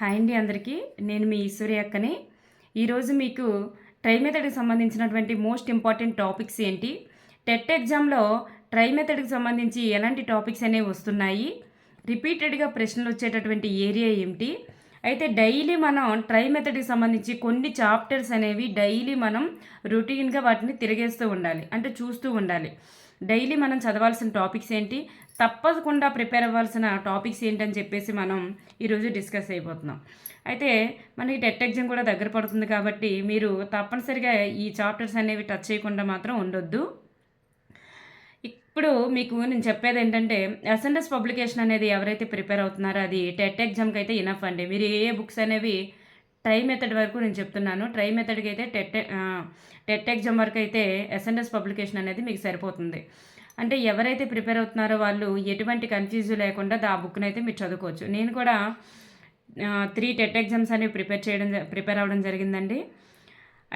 Hi అండి అందరికీ. నేను మీ ఈశ్వరి అక్కని. ఈరోజు మీకు ట్రై మెథడ్కి సంబంధించినటువంటి మోస్ట్ ఇంపార్టెంట్ టాపిక్స్ ఏంటి? టెట్ ఎగ్జామ్లో ట్రై మెథడ్కి సంబంధించి ఎలాంటి టాపిక్స్ అనేవి వస్తున్నాయి? రిపీటెడ్గా ప్రశ్నలు వచ్చేటటువంటి ఏరియా ఏమిటి? అయితే డైలీ మనం ట్రై మెథడ్కి సంబంధించి కొన్ని చాప్టర్స్ అనేవి డైలీ మనం రొటీన్గా వాటిని తిరిగేస్తూ ఉండాలి. అంటే చూస్తూ ఉండాలి. డైలీ మనం చదవాల్సిన టాపిక్స్ ఏంటి? తప్పకుండా ప్రిపేర్ అవ్వాల్సిన టాపిక్స్ ఏంటని చెప్పేసి మనం ఈరోజు డిస్కస్ అయిపోతున్నాం. అయితే మనకి టెట్ ఎగ్జామ్ కూడా దగ్గర పడుతుంది కాబట్టి మీరు తప్పనిసరిగా ఈ చాప్టర్స్ అనేవి టచ్ చేయకుండా మాత్రం ఉండొద్దు. ఇప్పుడు మీకు నేను చెప్పేది ఏంటంటే ఎస్ఎన్ఎస్ పబ్లికేషన్ అనేది ఎవరైతే ప్రిపేర్ అవుతున్నారో అది టెట్ ఎగ్జామ్కి అయితే ఇనఫ్ అండి. మీరు ఏ ఏ బుక్స్ అనేవి ట్రై మెథడ్ వరకు నేను చెప్తున్నాను. ట్రై మెథడ్కి అయితే టెట్ టెట్ ఎగ్జామ్ వరకు అయితే ఎస్ఎన్ఎస్ పబ్లికేషన్ అనేది మీకు సరిపోతుంది. అంటే ఎవరైతే ప్రిపేర్ అవుతున్నారో వాళ్ళు ఎటువంటి కన్ఫ్యూజ్ లేకుండా ఆ బుక్ని అయితే మీరు చదువుకోవచ్చు. నేను కూడా త్రీ టెట్ ఎగ్జామ్స్ అనేవి ప్రిపేర్ చేయడం ప్రిపేర్ అవ్వడం జరిగిందండి.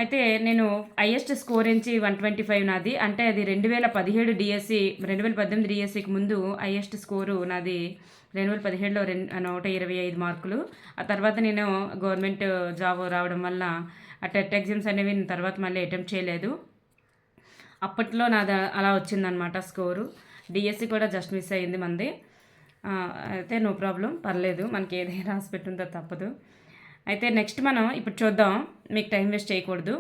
అయితే నేను హయ్యెస్ట్ స్కోర్ నుంచి వన్ ట్వంటీ ఫైవ్ నాది. అంటే అది రెండు వేల పదిహేడు డిఎస్సి రెండు వేల పద్దెనిమిది డిఎస్సికి ముందు హయ్యెస్ట్ స్కోరు నాది రెండు వేల పదిహేడులో రెండు నూట ఇరవై ఐదు మార్కులు. ఆ తర్వాత నేను గవర్నమెంట్ జాబ్ రావడం వల్ల ఆ టెట్ ఎగ్జామ్స్ అనేవి నేను తర్వాత మళ్ళీ అటెంప్ట్ చేయలేదు. అప్పట్లో నాది అలా వచ్చిందనమాట స్కోరు. డిఎస్సి కూడా జస్ట్ మిస్ అయ్యింది మంది. అయితే నో ప్రాబ్లం పర్లేదు మనకి ఏదైనా రాసి పెట్టుందో తప్పదు. అయితే నెక్స్ట్ మనం ఇప్పుడు చూద్దాం మీకు టైం వేస్ట్ చేయకూడదు.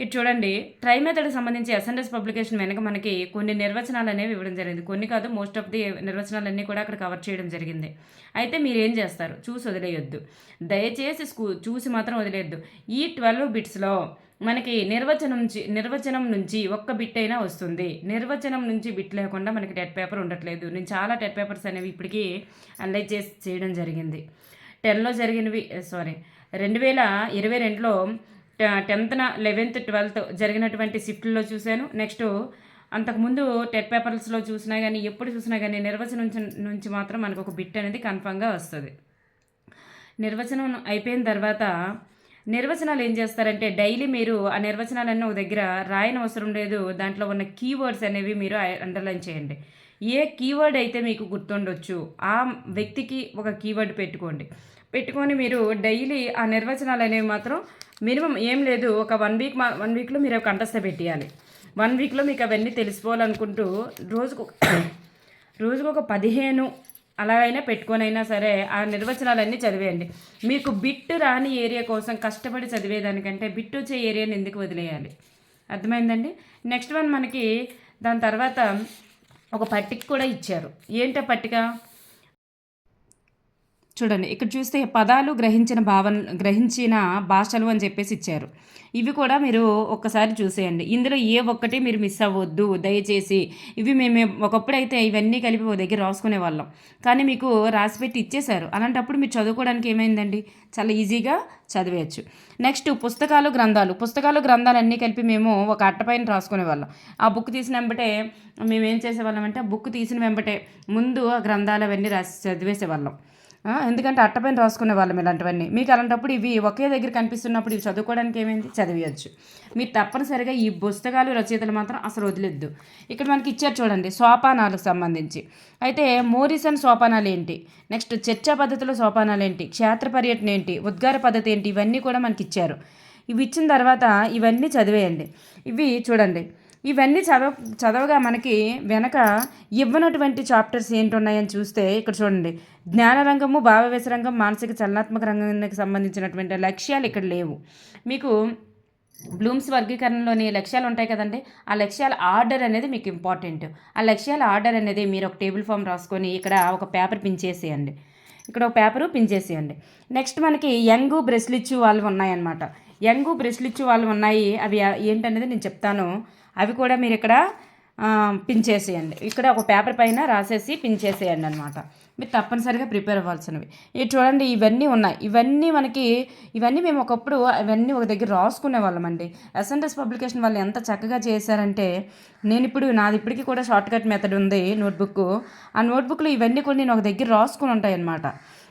ఇటు చూడండి ట్రై మెథడ్కి సంబంధించి ఎస్ఎన్ఎస్ పబ్లికేషన్ వెనక మనకి కొన్ని నిర్వచనాలు అనేవి ఇవ్వడం జరిగింది. కొన్ని కాదు మోస్ట్ ఆఫ్ ది నిర్వచనాలన్నీ కూడా అక్కడ కవర్ చేయడం జరిగింది. అయితే మీరు ఏం చేస్తారు? చూసి వదిలేయొద్దు. దయచేసి స్కూ చూసి మాత్రం వదిలేయొద్దు. ఈ ట్వెల్వ్ బిట్స్లో మనకి నిర్వచనం నుంచి నిర్వచనం నుంచి ఒక్క బిట్ అయినా వస్తుంది. నిర్వచనం నుంచి బిట్ లేకుండా మనకి టెట్ పేపర్ ఉండట్లేదు. నేను చాలా టెట్ పేపర్స్ అనేవి ఇప్పటికీ అనలైజ్ చేసి చేయడం జరిగింది. టెన్లో జరిగినవి సారీ రెండు వేల ఇరవై రెండులో టెన్త్న లెవెన్త్ ట్వెల్త్ జరిగినటువంటి షిఫ్ట్లో చూశాను. నెక్స్ట్ అంతకుముందు టెట్ పేపర్స్లో చూసినా కానీ ఎప్పుడు చూసినా కానీ నిర్వచనం నుంచి- నుంచి మాత్రం మనకు ఒక బిట్ అనేది కన్ఫామ్గా వస్తుంది. నిర్వచనం అయిపోయిన తర్వాత నిర్వచనాలు ఏం చేస్తారంటే డైలీ మీరు ఆ నిర్వచనాలన్నీ ఒక దగ్గర రాయని అవసరం లేదు. దాంట్లో ఉన్న కీవర్డ్స్ అనేవి మీరు అండర్లైన్ చేయండి. ఏ కీవర్డ్ అయితే మీకు గుర్తుండొచ్చు ఆ వ్యక్తికి ఒక కీవర్డ్ పెట్టుకోండి. పెట్టుకొని మీరు డైలీ ఆ నిర్వచనాలు అనేవి మాత్రం మినిమం ఏం లేదు. ఒక వన్ వీక్ మా వన్ వీక్లో మీరు కంఠస్థ పెట్టేయాలి. వన్ వీక్లో మీకు అవన్నీ తెలిసిపోవాలనుకుంటూ రోజుకు రోజుకు ఒక పదిహేను అలాగైనా పెట్టుకొనైనా సరే ఆ నిర్వచనాలన్నీ చదివేయండి. మీకు బిట్టు రాని ఏరియా కోసం కష్టపడి చదివేదానికంటే బిట్టు వచ్చే ఏరియాని ఎందుకు వదిలేయాలి? అర్థమైందండి? నెక్స్ట్ వన్ మనకి దాని తర్వాత ఒక పట్టిక కూడా ఇచ్చారు. ఏంటో పట్టిక? చూడండి ఇక్కడ చూస్తే పదాలు గ్రహించిన భావన గ్రహించిన భాషలు అని చెప్పేసి ఇచ్చారు. ఇవి కూడా మీరు ఒక్కసారి చూసేయండి. ఇందులో ఏ ఒక్కటి మీరు మిస్ అవ్వద్దు దయచేసి. ఇవి మేము ఒకప్పుడైతే ఇవన్నీ కలిపి ఓ దగ్గర రాసుకునే వాళ్ళం. కానీ మీకు రాసి పెట్టి ఇచ్చేశారు. అలాంటప్పుడు మీరు చదువుకోవడానికి ఏమైందండి? చాలా ఈజీగా చదివేయచ్చు. నెక్స్ట్ పుస్తకాలు గ్రంథాలు. పుస్తకాలు గ్రంథాలు అన్నీ కలిపి మేము ఒక అట్టపైన రాసుకునే వాళ్ళం. ఆ బుక్ తీసిన వెంబటే మేము ఏం చేసేవాళ్ళం అంటే ఆ బుక్ తీసిన వెంబటే ముందు ఆ గ్రంథాలు అవన్నీ రాసి చదివేసేవాళ్ళం. ఎందుకంటే అట్టపైన రాసుకునే వాళ్ళం ఇలాంటివన్నీ. మీకు అలాంటప్పుడు ఇవి ఒకే దగ్గర కనిపిస్తున్నప్పుడు ఇవి చదువుకోవడానికి ఏమైంది? చదివేయచ్చు. మీరు తప్పనిసరిగా ఈ పుస్తకాలు రచయితలు మాత్రం అసలు వదిలేద్దు. ఇక్కడ మనకి ఇచ్చారు చూడండి సోపానాలకు సంబంధించి. అయితే మోరిసన్ సోపానాలు ఏంటి? నెక్స్ట్ చర్చా పద్ధతిలో సోపానాలు ఏంటి? క్షేత్ర పర్యటన ఏంటి? ఉద్గార పద్ధతి ఏంటి? ఇవన్నీ కూడా మనకి ఇచ్చారు. ఇవి ఇచ్చిన తర్వాత ఇవన్నీ చదివేయండి. ఇవి చూడండి ఇవన్నీ చదవ చదవగా మనకి వెనక ఇవ్వనటువంటి చాప్టర్స్ ఏంటి ఉన్నాయని చూస్తే ఇక్కడ చూడండి. జ్ఞానరంగము భావవేశ రంగం మానసిక చలనాత్మక రంగానికి సంబంధించినటువంటి లక్ష్యాలు ఇక్కడ లేవు. మీకు బ్లూమ్స్ వర్గీకరణలోని లక్ష్యాలు ఉంటాయి కదండి. ఆ లక్ష్యాల ఆర్డర్ అనేది మీకు ఇంపార్టెంట్. ఆ లక్ష్యాల ఆర్డర్ అనేది మీరు ఒక టేబుల్ ఫామ్ రాసుకొని ఇక్కడ ఒక పేపర్ పించేసేయండి ఇక్కడ ఒక పేపరు పించేసేయండి నెక్స్ట్ మనకి యంగ్ బ్రెస్లిచ్చు వాళ్ళు ఉన్నాయన్నమాట. యంగ్ బ్రెస్లిచ్చు వాళ్ళు ఉన్నాయి. అవి ఏంటనేది నేను చెప్తాను. అవి కూడా మీరు ఇక్కడ పించేసేయండి ఇక్కడ ఒక పేపర్ పైన రాసేసి పించేసేయండి అనమాట మీరు తప్పనిసరిగా ప్రిపేర్ అవ్వాల్సినవి. ఇవి చూడండి ఇవన్నీ ఉన్నాయి. ఇవన్నీ మనకి ఇవన్నీ మేము ఒకప్పుడు ఇవన్నీ ఒక దగ్గర రాసుకునే వాళ్ళం అండి. ఎస్ఎన్ఎస్ పబ్లికేషన్ వాళ్ళు ఎంత చక్కగా చేశారంటే నేను ఇప్పుడు నాది ఇప్పటికీ కూడా షార్ట్కట్ మెథడ్ ఉంది నోట్బుక్ ఆ నోట్బుక్లో ఇవన్నీ కూడా నేను ఒక దగ్గర రాసుకుని ఉంటాయి అన్నమాట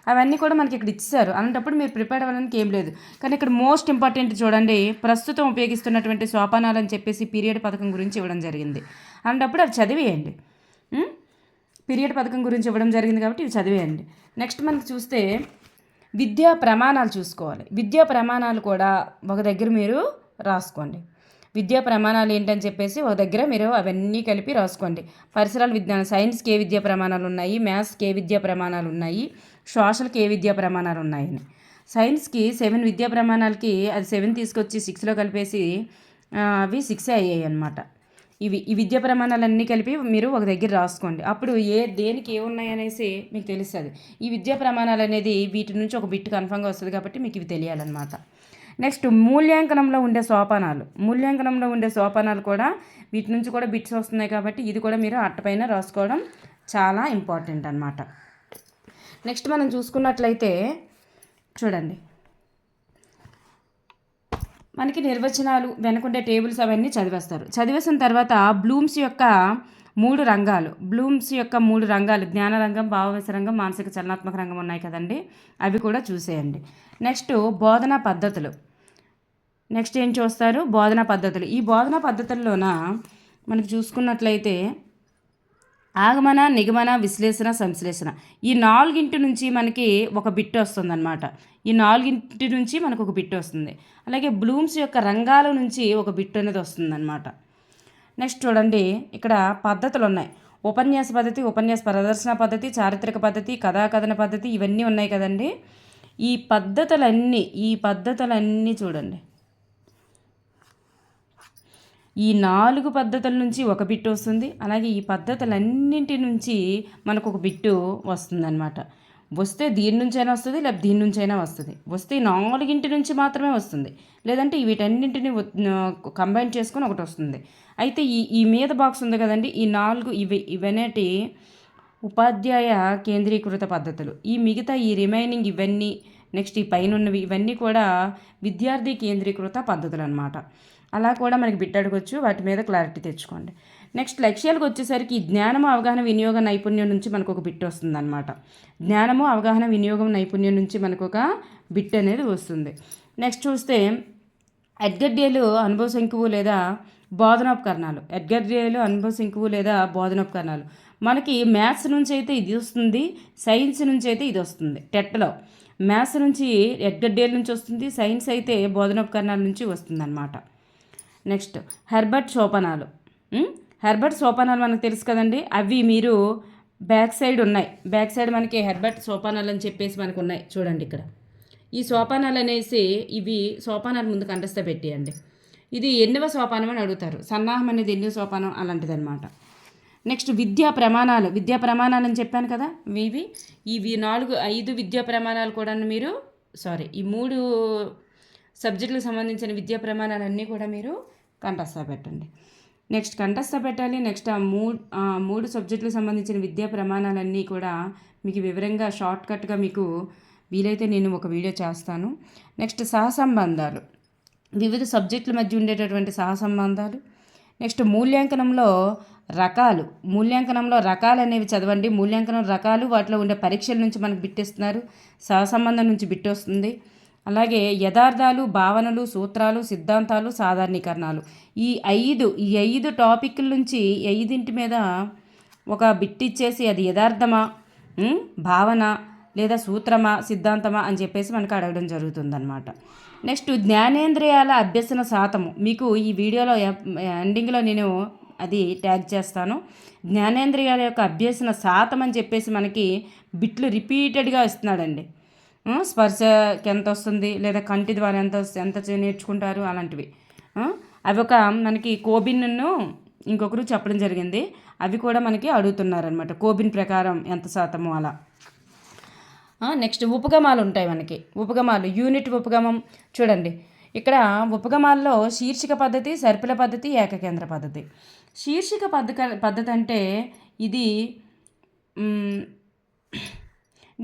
అవన్నీ కూడా మనకి ఇక్కడ ఇచ్చారు. అలాంటప్పుడు మీరు ప్రిపేర్ అవ్వడానికి ఏం లేదు. కానీ ఇక్కడ మోస్ట్ ఇంపార్టెంట్ చూడండి ప్రస్తుతం ఉపయోగిస్తున్నటువంటి సోపానాలు అని చెప్పేసి పీరియడ్ పథకం గురించి ఇవ్వడం జరిగింది. అలాంటప్పుడు అవి చదివేయండి. పీరియడ్ పథకం గురించి ఇవ్వడం జరిగింది కాబట్టి ఇవి చదివేయండి. నెక్స్ట్ మనకి చూస్తే విద్యా ప్రమాణాలు చూసుకోవాలి. విద్యా ప్రమాణాలు కూడా ఒక దగ్గర మీరు రాసుకోండి. విద్యా ప్రమాణాలు ఏంటని చెప్పేసి ఒక దగ్గర మీరు అవన్నీ కలిపి రాసుకోండి. పరిసరాల విజ్ఞానం సైన్స్కి ఏ విద్యా ప్రమాణాలు ఉన్నాయి? మ్యాథ్స్కి ఏ విద్యా ప్రమాణాలు ఉన్నాయి? సోషల్కి ఏ విద్యా ప్రమాణాలు ఉన్నాయని. సైన్స్కి సెవెన్ విద్యా ప్రమాణాలకి అది సెవెన్ తీసుకొచ్చి సిక్స్లో కలిపేసి అవి సిక్స్ అయ్యాయి అనమాట ఇవి ఈ విద్యా ప్రమాణాలన్నీ కలిపి మీరు ఒక దగ్గర రాసుకోండి. అప్పుడు ఏ దేనికి ఏ ఉన్నాయనేసి మీకు తెలుస్తుంది. ఈ విద్యా ప్రమాణాలు అనేది వీటి నుంచి ఒక బిట్ కన్ఫామ్గా వస్తుంది కాబట్టి మీకు ఇవి తెలియాలన్నమాట. నెక్స్ట్ మూల్యాంకనంలో ఉండే సోపానాలు. మూల్యాంకనంలో ఉండే సోపానాలు కూడా వీటి నుంచి కూడా బిట్స్ వస్తున్నాయి కాబట్టి ఇది కూడా మీరు అట్టపైన రాసుకోవడం చాలా ఇంపార్టెంట్ అనమాట నెక్స్ట్ మనం చూసుకున్నట్లయితే చూడండి. మనకి నిర్వచనాలు వెనకుండే టేబుల్స్ అవన్నీ చదివేస్తారు. చదివేసిన తర్వాత బ్లూమ్స్ యొక్క మూడు రంగాలు. బ్లూమ్స్ యొక్క మూడు రంగాలు జ్ఞాన రంగం భావవేశ రంగం మానసిక చలనాత్మక రంగం ఉన్నాయి కదండి. అవి కూడా చూసేయండి. నెక్స్ట్ బోధనా పద్ధతులు. నెక్స్ట్ ఏం చూస్తారు? బోధనా పద్ధతులు. ఈ బోధనా పద్ధతుల్లోన మనకి చూసుకున్నట్లయితే ఆగమన నిగమన విశ్లేషణ సంశ్లేషణ. ఈ నాలుగింటి నుంచి మనకి ఒక బిట్ వస్తుందన్నమాట. ఈ నాలుగింటి నుంచి మనకు ఒక బిట్ వస్తుంది. అలాగే బ్లూమ్స్ యొక్క రంగాల నుంచి ఒక బిట్ అనేది వస్తుందన్నమాట. నెక్స్ట్ చూడండి. ఇక్కడ పద్ధతులు ఉన్నాయి. ఉపన్యాస పద్ధతి ఉపన్యాస ప్రదర్శన పద్ధతి చారిత్రక పద్ధతి కథాకథన పద్ధతి ఇవన్నీ ఉన్నాయి కదండి. ఈ పద్ధతులన్నీ ఈ పద్ధతులన్నీ చూడండి. ఈ నాలుగు పద్ధతుల నుంచి ఒక బిట్టు వస్తుంది. అలాగే ఈ పద్ధతులన్నింటి నుంచి మనకు ఒక బిట్టు వస్తుందన్నమాట. వస్తే దీని నుంచైనా వస్తుంది లేదా దీని నుంచైనా వస్తుంది. వస్తే నాలుగింటి నుంచి మాత్రమే వస్తుంది. లేదంటే వీటన్నింటిని కంబైన్ చేసుకొని ఒకటి వస్తుంది. అయితే ఈ ఈ మీద బాక్స్ ఉంది కదండి ఈ నాలుగు ఇవి ఇవనేటి ఉపాధ్యాయ కేంద్రీకృత పద్ధతులు. ఈ మిగతా ఈ రిమైనింగ్ ఇవన్నీ నెక్స్ట్ ఈ పైన ఉన్నవి ఇవన్నీ కూడా విద్యార్థి కేంద్రీకృత పద్ధతులు అనమాట అలా కూడా మనకి బిట్ అడగొచ్చు. వాటి మీద క్లారిటీ తెచ్చుకోండి. నెక్స్ట్ లక్ష్యాలకు వచ్చేసరికి జ్ఞానము అవగాహన వినియోగ నైపుణ్యం నుంచి మనకు ఒక బిట్ వస్తుంది అనమాట జ్ఞానము అవగాహన వినియోగం నైపుణ్యం నుంచి మనకు ఒక బిట్ అనేది వస్తుంది. నెక్స్ట్ చూస్తే ఎడ్గడ్డేలు అనుభవ శంకువు లేదా బోధనోపకరణాలు. ఎడ్గడ్డేలు అనుభవ శంకువు లేదా బోధనోపకరణాలు. మనకి మ్యాథ్స్ నుంచి అయితే ఇది వస్తుంది సైన్స్ నుంచి అయితే ఇది వస్తుంది. టెట్లో మ్యాథ్స్ నుంచి ఎడ్గడ్డేల నుంచి వస్తుంది సైన్స్ అయితే బోధనోపకరణాల నుంచి వస్తుంది అనమాట నెక్స్ట్ హెర్బర్ట్ సోపనాలు. హెర్బర్ట్ సోపానాలు మనకు తెలుసు కదండి. అవి మీరు బ్యాక్ సైడ్ ఉన్నాయి. బ్యాక్ సైడ్ మనకి హెర్బర్ట్ సోపానాలు అని చెప్పేసి మనకు ఉన్నాయి. చూడండి ఇక్కడ. ఈ సోపానాలు అనేసి ఇవి సోపానాలు ముందు కంటస్థ పెట్టేయండి. ఇది ఎన్నవ సోపానం అని అడుగుతారు. సన్నాహం అనేది ఎన్నో సోపానం అలాంటిది అనమాట నెక్స్ట్ విద్యా ప్రమాణాలు. విద్యా ప్రమాణాలు అని చెప్పాను కదా. ఇవి ఇవి నాలుగు ఐదు విద్యా ప్రమాణాలు కూడా మీరు సారీ ఈ మూడు సబ్జెక్టులకు సంబంధించిన విద్యా ప్రమాణాలన్నీ కూడా మీరు కంఠస్థ పెట్టండి. నెక్స్ట్ కంఠస్థ పెట్టాలి. నెక్స్ట్ ఆ మూడు మూడు సబ్జెక్టులకు సంబంధించిన విద్యా ప్రమాణాలన్నీ కూడా మీకు వివరంగా షార్ట్కట్గా మీకు వీలైతే నేను ఒక వీడియో చేస్తాను. నెక్స్ట్ సహసంబంధాలు వివిధ సబ్జెక్టుల మధ్య ఉండేటటువంటి సహసంబంధాలు నెక్స్ట్ మూల్యాంకనంలో రకాలు. మూల్యాంకనంలో రకాలు అనేవి చదవండి. మూల్యాంకనం రకాలు వాటిలో ఉండే పరీక్షల నుంచి మనకు బిట్టేస్తున్నారు సహసంబంధం నుంచి బిట్టొస్తుంది అలాగే యథార్థాలు భావనలు సూత్రాలు సిద్ధాంతాలు సాధారణీకరణాలు. ఈ ఐదు ఈ ఐదు టాపిక్ల నుంచి ఐదింటి మీద ఒక బిట్టిచ్చేసి అది యథార్థమా? భావన లేదా సూత్రమా సిద్ధాంతమా అని చెప్పేసి మనకు అడగడం జరుగుతుందన్నమాట. నెక్స్ట్ జ్ఞానేంద్రియాల అభ్యసన శాతము. మీకు ఈ వీడియోలో ఎండింగ్లో నేను అది ట్యాగ్ చేస్తాను. జ్ఞానేంద్రియాల యొక్క అభ్యసన శాతం అని చెప్పేసి మనకి బిట్లు రిపీటెడ్గా ఇస్తున్నాడండి. స్పర్శకి ఎంత వస్తుంది లేదా కంటి ద్వారా ఎంత వస్తుంది ఎంత నేర్చుకుంటారు? అలాంటివి. అవి ఒక మనకి కోబిన్ను ఇంకొకరు చెప్పడం జరిగింది. అవి కూడా మనకి అడుగుతున్నారనమాట కోబిన్ ప్రకారం ఎంత శాతము అలా. నెక్స్ట్ ఉపగమాలు ఉంటాయి మనకి. ఉపగమాలు యూనిట్ ఉపగమం. చూడండి. ఇక్కడ ఉపగమాల్లో శీర్షిక పద్ధతి సర్పిల పద్ధతి ఏకకేంద్ర పద్ధతి. శీర్షిక పద్ధతి పద్ధతి అంటే ఇది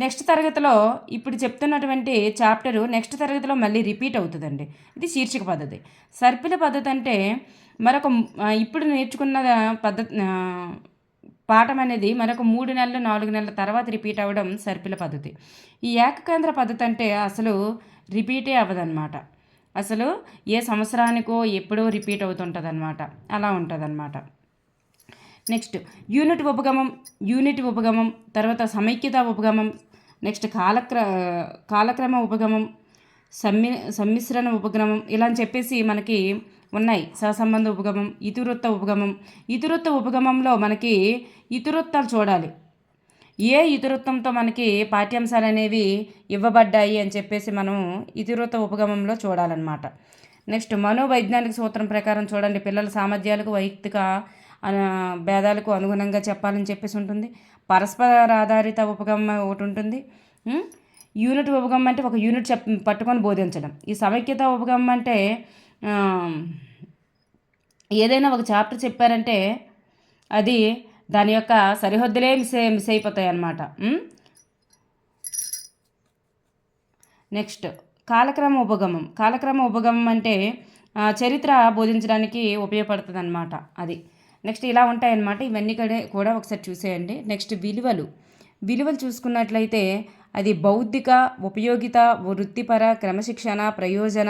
నెక్స్ట్ తరగతిలో ఇప్పుడు చెప్తున్నటువంటి చాప్టరు నెక్స్ట్ తరగతిలో మళ్ళీ రిపీట్ అవుతుందండి. ఇది శీర్షిక పద్ధతి. సర్పిల పద్ధతి అంటే మరొక ఇప్పుడు నేర్చుకున్న పద్ధతి పాఠం అనేది మరొక మూడు నెలలు నాలుగు నెలల తర్వాత రిపీట్ అవ్వడం సర్పిల పద్ధతి. ఈ ఏకకేంద్ర పద్ధతి అంటే అసలు రిపీటే అవ్వదన్నమాట. అసలు ఏ సంవత్సరానికో ఎప్పుడో రిపీట్ అవుతుంటుంది అనమాట అలా ఉంటుంది నెక్స్ట్ యూనిట్ ఉపగమం యూనిట్ ఉపగమం తర్వాత సమైక్యత ఉపగమం నెక్స్ట్ కాలక్ర కాలక్రమ ఉపగమం సమ్మి సమ్మిశ్రణ ఉపగమం ఇలా అని చెప్పేసి మనకి ఉన్నాయి. సహసంబంధ ఉపగమం ఇతివృత్త ఉపగమం. ఇతివృత్త ఉపగమంలో మనకి ఇతివృత్తాలు చూడాలి. ఏ ఇతివృత్తంతో మనకి పాఠ్యాంశాలు అనేవి ఇవ్వబడ్డాయి అని చెప్పేసి మనం ఇతివృత్త ఉపగమంలో చూడాలన్నమాట. నెక్స్ట్ మనోవైజ్ఞానిక సూత్రం ప్రకారం చూడండి. పిల్లల సామర్థ్యాలకు వైయక్తిక భేదాలకు అనుగుణంగా చెప్పాలని చెప్పేసి ఉంటుంది. పరస్పర ఆధారిత ఉపగమం ఒకటి ఉంటుంది. యూనిట్ ఉపగమం అంటే ఒక యూనిట్ చెప్ పట్టుకొని బోధించడం. ఈ సమైక్యత ఉపగమం అంటే ఏదైనా ఒక చాప్టర్ చెప్పారంటే అది దాని యొక్క సరిహద్దులే మిస్ మిస్ అయిపోతాయి అన్నమాట. నెక్స్ట్ కాలక్రమ ఉపగమం. కాలక్రమ ఉపగమం అంటే చరిత్ర బోధించడానికి ఉపయోగపడుతుంది అనమాట అది. నెక్స్ట్ ఇలా ఉంటాయన్నమాట. ఇవన్నీ కూడా కూడా ఒకసారి చూసేయండి. నెక్స్ట్ విలువలు. విలువలు చూసుకున్నట్లయితే అది బౌద్ధిక ఉపయోగిత వృత్తిపర క్రమశిక్షణ ప్రయోజన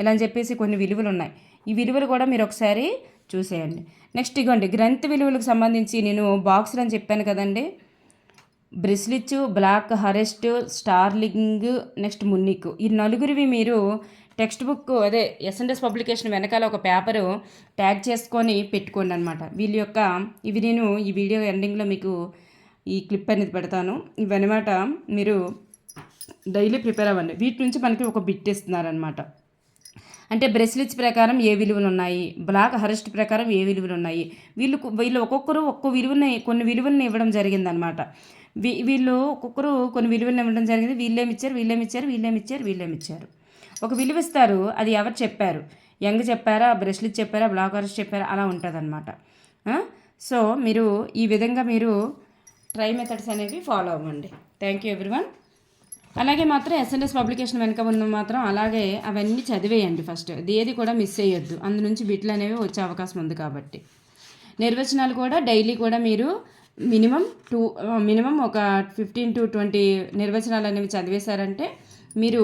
ఇలా అని చెప్పేసి కొన్ని విలువలు ఉన్నాయి. ఈ విలువలు కూడా మీరు ఒకసారి చూసేయండి. నెక్స్ట్ ఇగోండి. గ్రంథ విలువలకు సంబంధించి నేను బాక్సులు అని చెప్పాను కదండి. బ్రిస్లిచ్ బ్లాక్ హరెస్ట్ స్టార్లింగ్ నెక్స్ట్ మున్నిక్ ఈ నలుగురివి మీరు టెక్స్ట్ బుక్ అదే ఎస్ఎన్ఎస్ పబ్లికేషన్ వెనకాల ఒక పేపరు ట్యాగ్ చేసుకొని పెట్టుకోండి అనమాట వీళ్ళ యొక్క ఇవి నేను ఈ వీడియో ఎండింగ్లో మీకు ఈ క్లిప్ అనేది పెడతాను. ఇవన్నమాట మీరు డైలీ ప్రిపేర్ అవ్వండి. వీటి నుంచి మనకి ఒక బిట్ ఇస్తున్నారనమాట అంటే బ్రెస్లిట్స్ ప్రకారం ఏ విలువలు ఉన్నాయి? బ్లాక్ హరెస్ట్ ప్రకారం ఏ విలువలు ఉన్నాయి? వీళ్ళు వీళ్ళు ఒక్కొక్కరు ఒక్కో విలువని కొన్ని విలువలను ఇవ్వడం జరిగిందనమాట వీ వీళ్ళు ఒక్కొక్కరు కొన్ని విలువలను ఇవ్వడం జరిగింది. వీళ్ళేమి ఇచ్చారు? వీళ్ళేమిచ్చారు ఇచ్చారు? ఒక విలువిస్తారు అది ఎవరు చెప్పారు? యంగ్ చెప్పారా బ్రెస్లిట్ చెప్పారా బ్లాకర్స్ చెప్పారా అలా ఉంటుంది అనమాట సో మీరు ఈ విధంగా మీరు ట్రై మెథడ్స్ అనేవి ఫాలో అవ్వండి. థ్యాంక్ యూ ఎవ్రీవన్ అలాగే మాత్రం ఎస్ఎన్ఎస్ పబ్లికేషన్ వెనక ఉన్న మాత్రం అలాగే అవన్నీ చదివేయండి ఫస్ట్. ఏది కూడా మిస్ అయ్యొద్దు అందు నుంచి బిట్లు అనేవి వచ్చే అవకాశం ఉంది కాబట్టి. నిర్వచనాలు కూడా డైలీ కూడా మీరు మినిమం టూ మినిమం ఒక ఫిఫ్టీన్ టు ట్వంటీ నిర్వచనాలు అనేవి చదివేశారంటే మీరు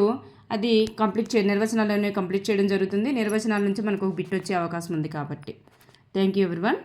అది కంప్లీట్ చే నిర్వచనాలు అనేవి కంప్లీట్ చేయడం జరుగుతుంది. నిర్వచనాల నుంచి మనకు ఒక బిట్ వచ్చే అవకాశం ఉంది కాబట్టి. Thank you everyone